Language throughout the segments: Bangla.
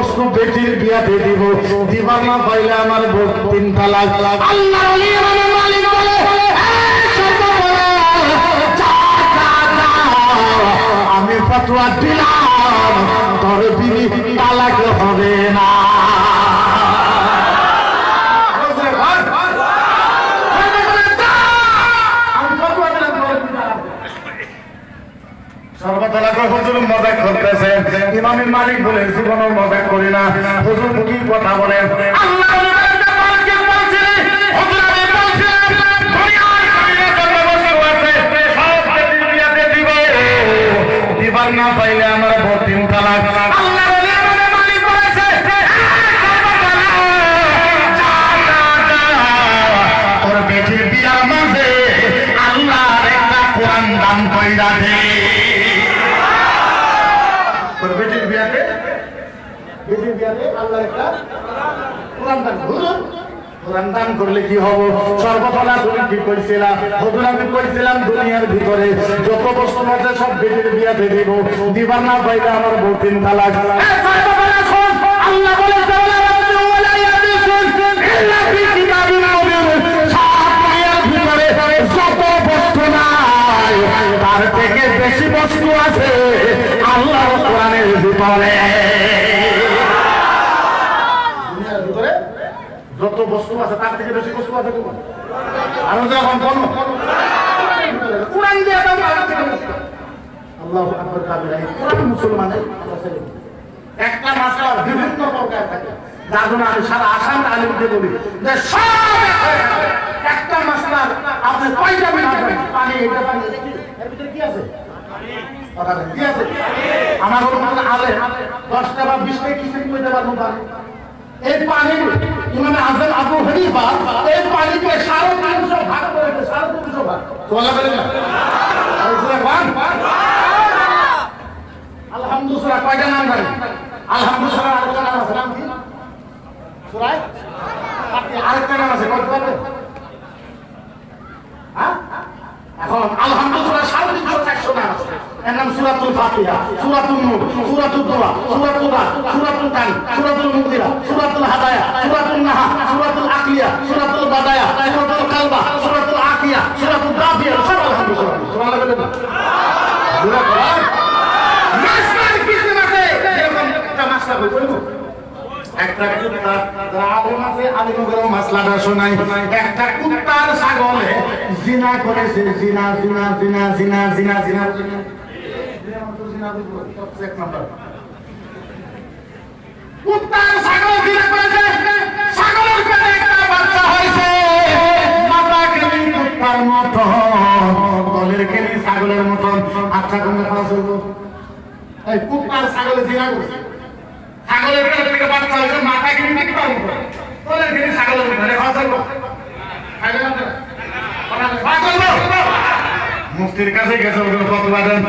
বস্তু বেটির বিয়াতে দিব দিবা। না পাইলে আমার বোধ তিন তালাক। আল্লাহ ওলি আমার মালিক বলে "এই সর্ববলা, যা, যা, যা। আমি ফতোয়া দিলাম তোর বিবি তালাক হবে না। ইমামের মালিক বলে জীবনও মজাক করি না হুজুর কি কথা বলে আমি না পাইলে আমার বউ তিন তালাক। আল্লাহ নবী আমাদের মালিক বলেছে, "এই সর্বতলা, যা, যা, যা। তোর বেটির বিয়ার মাঝে আল্লাহর একটা কোরআন দান কইরা দে তোর বেটির বিয়াতে দান। করলে কি হব? সর্বপলা তুমি কি কইছিলাম হুজুর আমি কইছিলাম দুনিয়ার ভিতরে। যত বস্তু আছে সব বেটির বিয়াতে দিব। দিবার না পাইলে আমার বউ তিন তালাক। আল্লাহ বলেছে তার থেকে বেশি বস্তু আছে আল্লাহর কোরআনের ভিতরে দুনিয়ার ভিতরে যত বস্তু আছে, তার থেকে বেশি বস্তু আছে কোরআন মুসলমানের একটা বিভিন্ন প্রকার জন্য আমি সারা আসাম সব একটা পানি আমার আলে দশটা বা বিশটা কিছু কইতে পারব পানি? এই পানি ইমাম আজম আবু হানিফা এই পানিকে সাড়ে তিনশো ভাগ করেছে সাড়ে তিনশো ভাগ তোলা বলে না আর সুরা কোরআন? আলহামদুলিল্লাহ কয়টা নাম জানেন আলহামদুলিল্লাহ আরেকটা নাম আছে নাম কি সুরায় আপনি আরেকটা নাম আছে কত পারবেন হ্যাঁ? এখন আলহামদুলিল্লাহ সাড়ে তিনশো চারশো নাম আছে এর নাম সুরাতুল ফাতিহা সুরাতুল নূর একটা মাসলা বই বলব একটা একটা কুত্তার ছাগলে জিনা করেছে জিনা জিনা জিনা জিনা জিনা জিনা ছাগলের মতো আচ্ছা বাচ্চা হয়েছে মাথা কেমনি কুত্তার মতো ছাগলের মতো তো? খাওয়া? মুফতির কাছে গেছে দেন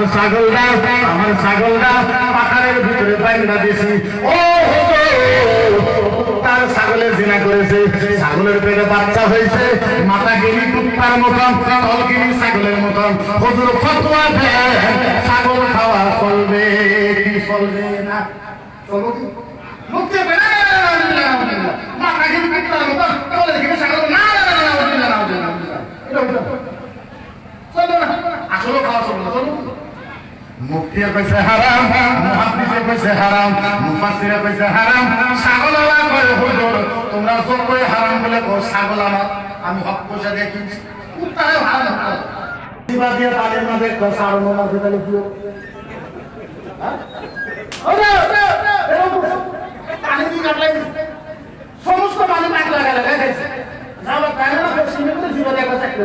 আমার ছাগলটা আমার ছাগলটা পাখারের ভিতরে বাইন্দা দিছি ও তার ছাগলের জিনা করেছে ছাগলের পেটে বাচ্চা হয়েছে মাথা গিনি কুত্তার মতন তল ছাগলের মতন হুজুর ফতোয়া দেন ছাগল খাওয়া চলবে কি চলবে না চলবে না মুফতির কইছে হারাম মুহাদ্দিসে কইছে হারাম মুফাসসিরে কইছে হারাম ছাগলওয়ালা কয় হুজুর তোমরা সব কই হারাম বলে কো ছাগল আমার আমি হক পয়সা দিয়ে কিনছি কুত্তারে হারাম দিবা দিয়ে তাদের মাঝে একটা সারনো মাঝে তাহলে কি হ্যাঁ? ওরে, ওরে, ওরে, এরকম পানি দিয়ে কাটলাই। সমস্ত পানি পাক লাগা লাগা খাইছে। যাবার তাই না সিনে করে জীবনে একটা চাকরি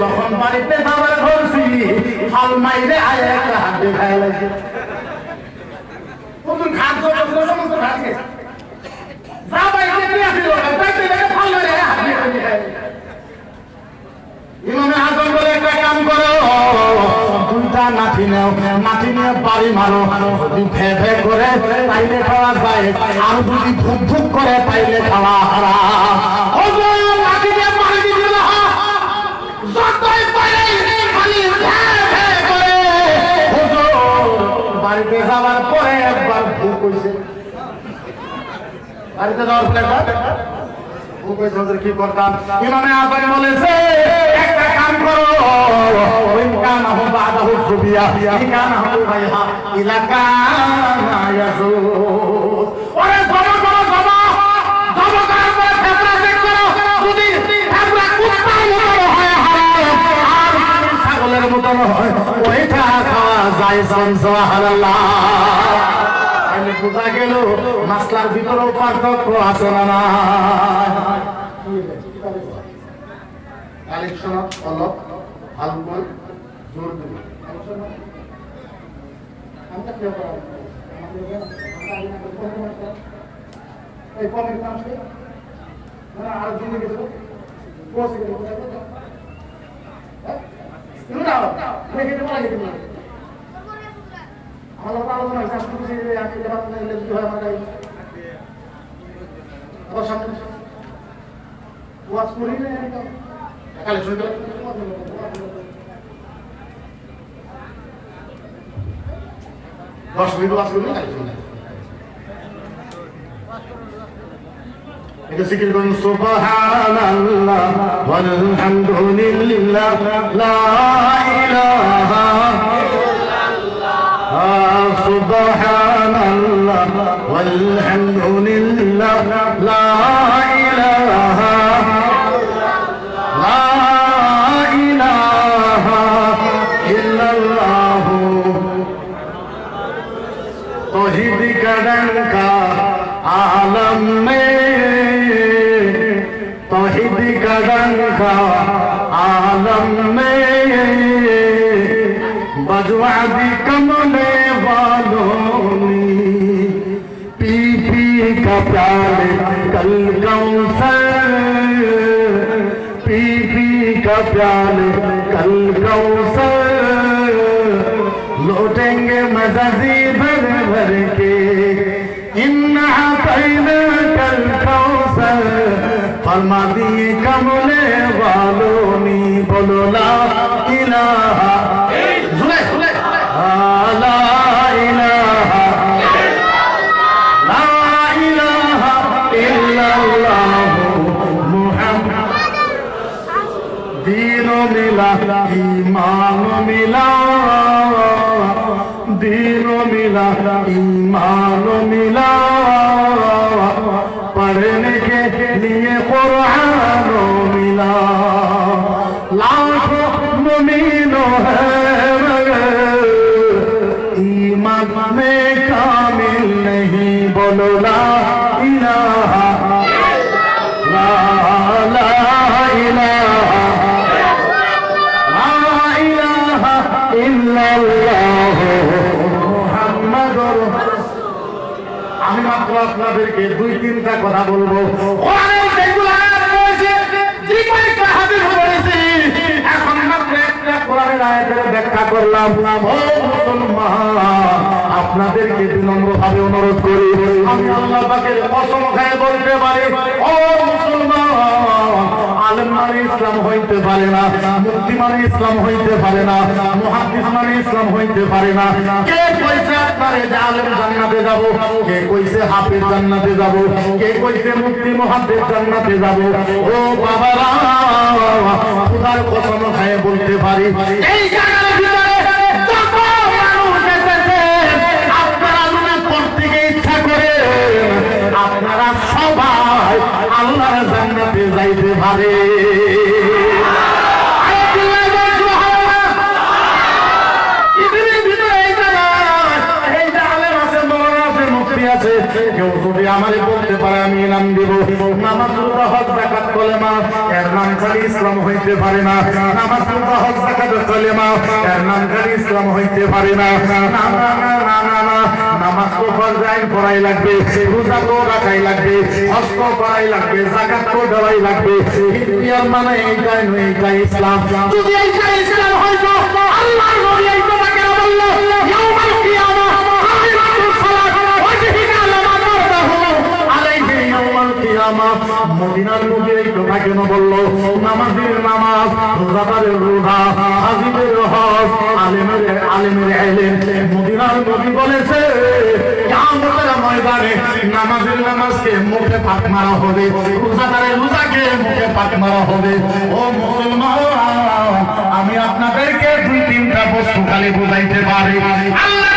যখন বাড়িতে যাবার ধরছি হাল মাইরে আয় একটা হাত খাই লাগছে। নতুন খাদ্য সমস্ত খাচ্ছে যা বাড়িতে নিয়ে আসিল তাইতে দেখে ফাল মারে হাত দিয়ে তাইলে খাওয়া যায়, আর যদি ধুক ধুক করে তাইলে খাওয়া হারাম। বাড়িতে যাওয়ার পরে একবার ভুল হইছে বাড়িতে যাওয়ার পরে একবার কি করতাম? ইমামে আজম বলেছে একটা কাম করো। ওই কান হো সুবিয়া ই কান ইলাকা সুবহানাল্লাহ। তাহলে বোঝা গেল? মাসলার ভিতরেও পার্থক্য আছে না না কালেকশন অলক হালকুল জোর দেবে এই কমের কাম না, আর জুড়ে গেছিল পৌঁছে গেল দশ মিনিট ওয়াজ করি না কালে শুনে এটা সিকির করুন সুবহানাল্লাহ ওয়ালহামদুলিল্লাহ লা ইলাহা سبحان الله والحمد لله لا إله لا إله إلا الله توحید کا عالم میں توحید کا ڈنکا عالم আমার মা দিয়ে কামলে বলো নি। বলো আপনাদেরকে দুই তিনটা কথা বলব। আপনাদেরকে বিনম্র ভাবে অনুরোধ করি, আমি আল্লাহ পাকের কসম খায় বলতে পারি, ও মানে ইসলাম হইতে পারে না মুক্তি মানে ইসলাম হইতে পারে না মুহাদ্দিস মানে ইসলাম হইতে পারে না। কে কইছে আপনারে যে আলেম জান্নাতে যাব? কে কইছে হাফেজ জান্নাতে যাব? কে কইছে মুক্তি মুহাদ্দিস জান্নাতে যাব? ও বাবারা, খোদার কসম খায় বলতে পারি, এই আলেম আছে, কেউ যদি আমারে বলতে পারে আমি নাম দিব নামাজ নাম খালি ইসলাম হইতে পারে না নামাজ রোজা হজ নাম ইসলাম হইতে পারে না নামাজ তো ফরজ, আইন পড়াই লাগবে, রোজা তো রাখাই লাগবে, হজ তো করাই লাগবে, যাকাত তো দেওয়াই লাগবে। ইসলাম মানে এইটাই নয়, এইটাই ইসলাম। যদি এইটা ইসলাম হইতো, আল্লাহর নবী মদিনার নবী এই কথা কেন বলল? নামাজের নামাজ, রোজাদারের রোজা হাজিদের হজ, আলেমের আলেমের ইলম মদিনার নবী বলেছে মুখে মুখে আমি আপনাদেরকে দুই তিনটা বস্তু খালি বুঝাইতে পারি। আল্লাহ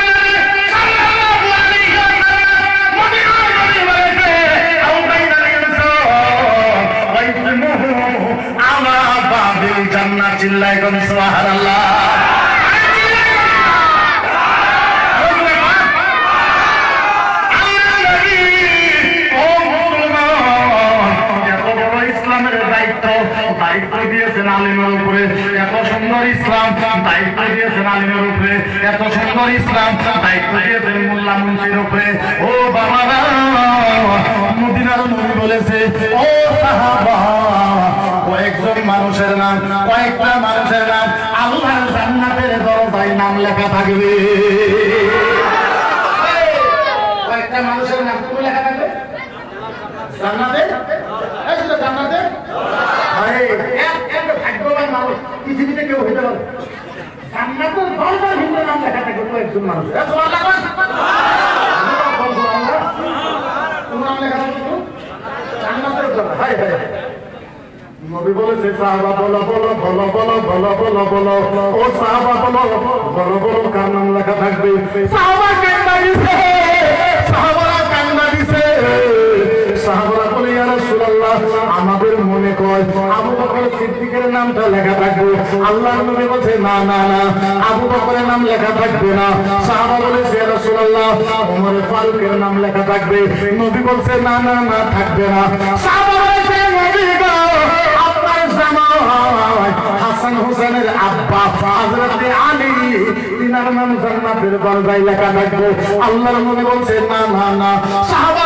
একবার চিল্লায় কোন সোহার দায়িত্ব দিয়েছেন আলিমের উপরে এত সুন্দর ইসলাম, দায়িত্ব দিয়েছেন আলিমের উপরে। এত সুন্দর ইসলাম, দায়িত্ব দিয়েছেন মোল্লা মুন্সির উপরে। ও বাবারা, মদিনার নবী বলেছে, ও সাহাবা কয়েকজন মানুষের নাম, কয়েকটা মানুষের নাম, আল্লাহর জান্নাতের দরজায় নাম লেখা থাকবে। কয়েকটা মানুষের নাম কোন লেখা থাকবে? জান্নাতে? জান্নাতে? ভাগ্যবান মানুষ, পৃথিবীতে কেউ হইতে পারে জান্নাতের দরজার ভিতরে নাম লেখা থাকবে কয়েকজন মানুষ এ সুবহানাল্লাহ কোন নাম লেখা থাকবে তো? জান্নাতের দরজা হাই হাই নবী বলেছে, সাহাবা বলো বলো বলো বলো বলো বলো বলো। ও সাহাবা, বলো বলো বলো, কার নাম লেখা থাকবে? কান্না দিছে। সিদ্দিকের নামটা লেখা থাকবে। আল্লাহর নবী বলছে, না না না, আবু বকরের নাম লেখা থাকবে না। সাহাবা বলেছে রাসূলুল্লাহ ওমর ফারুকের নাম লেখা থাকবে। নবী বলছে, না না না, থাকবে না। সাহাবা বলেছে, নবী গো, আপনার হাসান হোসেনের আব্বা হযরত আলী, তিনার নাম জান্নাতের দরজায় লেখা থাকবে। আল্লাহর নবী বলছে, না না না। সাহাবা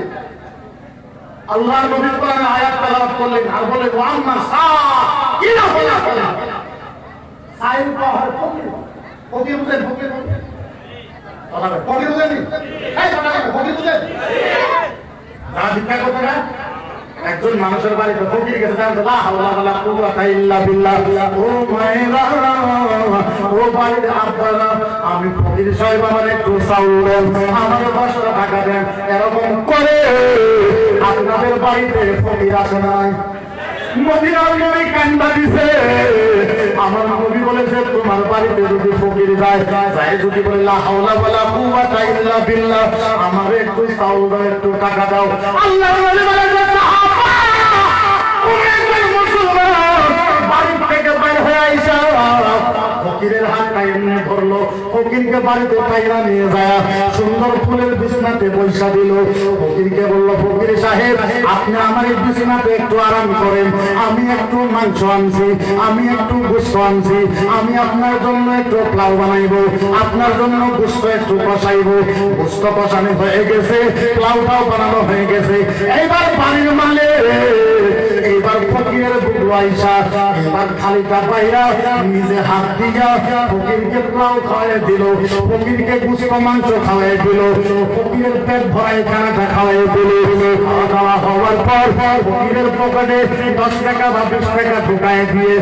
দিবে। নবী কোরআনে আয়াত তেলাওয়াত করলেন, আর বলে ওয়া আম্মা সাইলা ফালা তানহার সাইল পাওয়া হয় ফকির। ফকির বুঝেন ফকির বুঝেন। ফকির বুঝেনি এই ফকির বুঝেন? যারা ভিক্ষা করতে না একজন মানুষের বাড়িতে ফকির গেছে জানতে লা হাওলা ওয়ালা কুওয়াতা ইল্লা বিল্লাহ। ও মায়েরা, ও বাড়ির আব্বারা আমি ফকির সাহেব, আমার একটু চাউল দেন। আমার দশটা টাকা দেন, এরকম করে। আপনাদের বাড়িতে ফকির আসে নাই। আমার বলেছে যদি বলে হাওলা আমার একটু চাউল দাও, একটু টাকা দাও। আল্লাহ আইসা ফকিরের হাতটা এমনি ধরলো। ফকিরকে বাড়িতে পাইরা নিয়ে যায়। সুন্দর ফুলের বিছনাতে পয়সা দিল। ফকিরকে বলল, ফকির সাহেব, আপনি আমার এই বিছনাতে একটু আরাম করেন। আমি একটু মাংস আনছি, আমি একটু গোস্ত আনছি। আমি আপনার জন্য একটু প্লাউ বানাইবো, আপনার জন্য গোস্ত একটু কষাইবো। গোস্ত কষানো হয়ে গেছে প্লাউটাও বানানো হয়ে গেছে। এইবার বাড়ির মালে এইবার ফকিরের বুকু আইসা, এবার খালিটা পাইরা নিজে হাত দিয়া ফকিরকে প্লাউ খাওয়াই দিল, ফকিরকে গুস্ত মাংস খাওয়াই দিল, ফকিরের পেট ভরাই খানাটা খাওয়াই দিল। খাওয়া দাওয়া হওয়ার পর ফকিরের পকেটে দশ টাকা বা বিশ টাকা ঢুকাই দিয়ে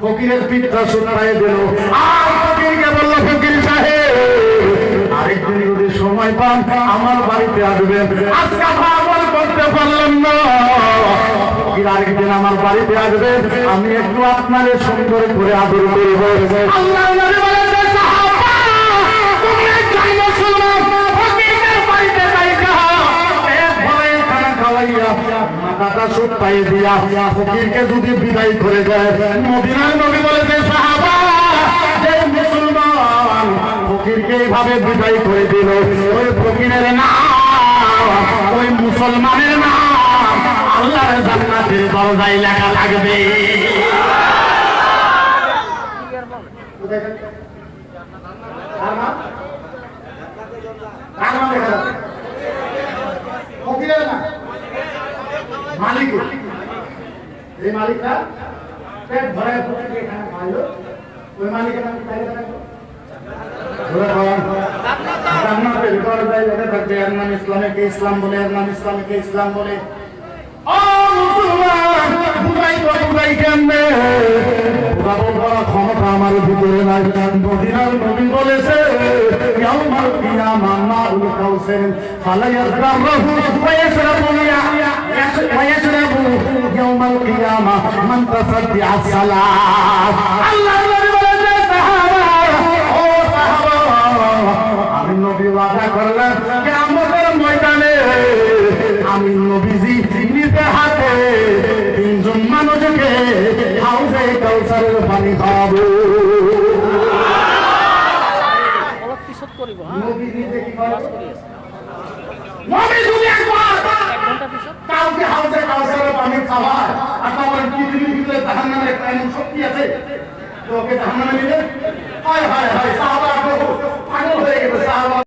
ফকিরের পিঠটা শুনাই দিল। আর ফকিরকে বলল, ফকির সময় পান, আমার বাড়িতে আসবেন। আজকে করতে পারলাম না। আরেকদিন আমার বাড়িতে আসবেন আমি একটু আপনাদের সুন্দর করে আদর করব। মাথাটা সুখ পাইয়ে দিয়া ফকিরকে যদি বিদায় করে যায় মদিনার নবী বলেছে সাহাবা মুসলমান ফকিরকে এইভাবে বিদায় করে দিল ওই ফকিরের নাম মুসলমানের নাম, আল্লাহর জান্নাতের দরজায় লেখা লাগবে মালিকটা ভরে খাইলো, ওই মালিকের নাম কি তাহলে থাকবে? জান্নাতের দরজায় লেখা থাকবে, এর নাম ইসলামীকে ইসলাম বলে এর নাম ইসলামীকে ইসলাম বলে। ও মুসলমান বুঝাই তো বুঝাই কেমনে? বুঝাবো বড় ক্ষমতা আমার ভিতরে নাই মদিনার নবী বলেছে ইয়াউমাল কিয়ামা মাউল কাউসার ফালা ইয়াযরাহু ওয়া ইয়াশরাবু ওয়া ইয়াশরাবু ইয়াউমাল কিয়ামা মান তাসাদ্দিআ সালাত। আল্লাহ